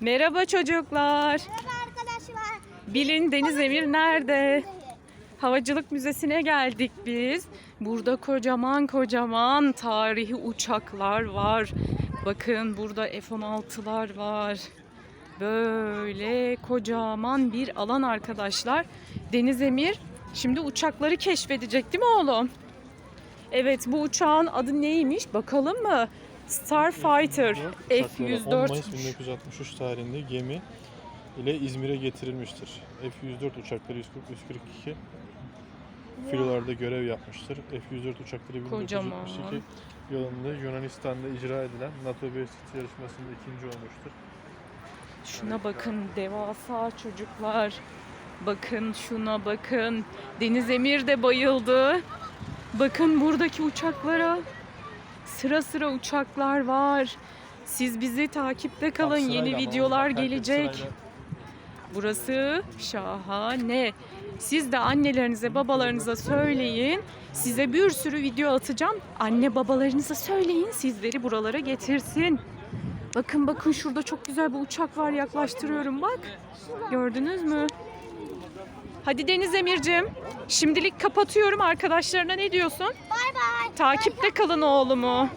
Merhaba çocuklar. Merhaba arkadaşlar. Bilin Deniz Emir nerede? Havacılık Müzesi'ne geldik biz. Burada kocaman kocaman tarihi uçaklar var. Bakın burada F-16'lar var. Böyle kocaman bir alan arkadaşlar. Deniz Emir şimdi uçakları keşfedecek değil mi oğlum? Evet bu uçağın adı neymiş bakalım mı? Starfighter uçakları 10 F-104. Mayıs 1963 tarihinde gemi ile İzmir'e getirilmiştir. F-104 uçakları 140-142 filolarda görev yapmıştır. F-104 uçakları 1972 Kocaman. yılında Yunanistan'da icra edilen NATO Brexit yarışmasında ikinci olmuştur. Şuna bakın devasa çocuklar. Bakın şuna bakın. Deniz Emir de bayıldı. Bakın buradaki uçaklara. Sıra sıra uçaklar var. Siz bizi takipte kalın. Sırayla Yeni videolar bak, gelecek. sırayla. Burası şahane. Siz de annelerinize, babalarınıza söyleyin. Size bir sürü video atacağım. Anne babalarınıza söyleyin. Sizleri buralara getirsin. Bakın bakın şurada çok güzel bir uçak var. Yaklaştırıyorum bak. Gördünüz mü? Hadi Deniz Emir'cim. Şimdilik kapatıyorum. Arkadaşlarına ne diyorsun? Bay bay. Takipte kalın oğlumu.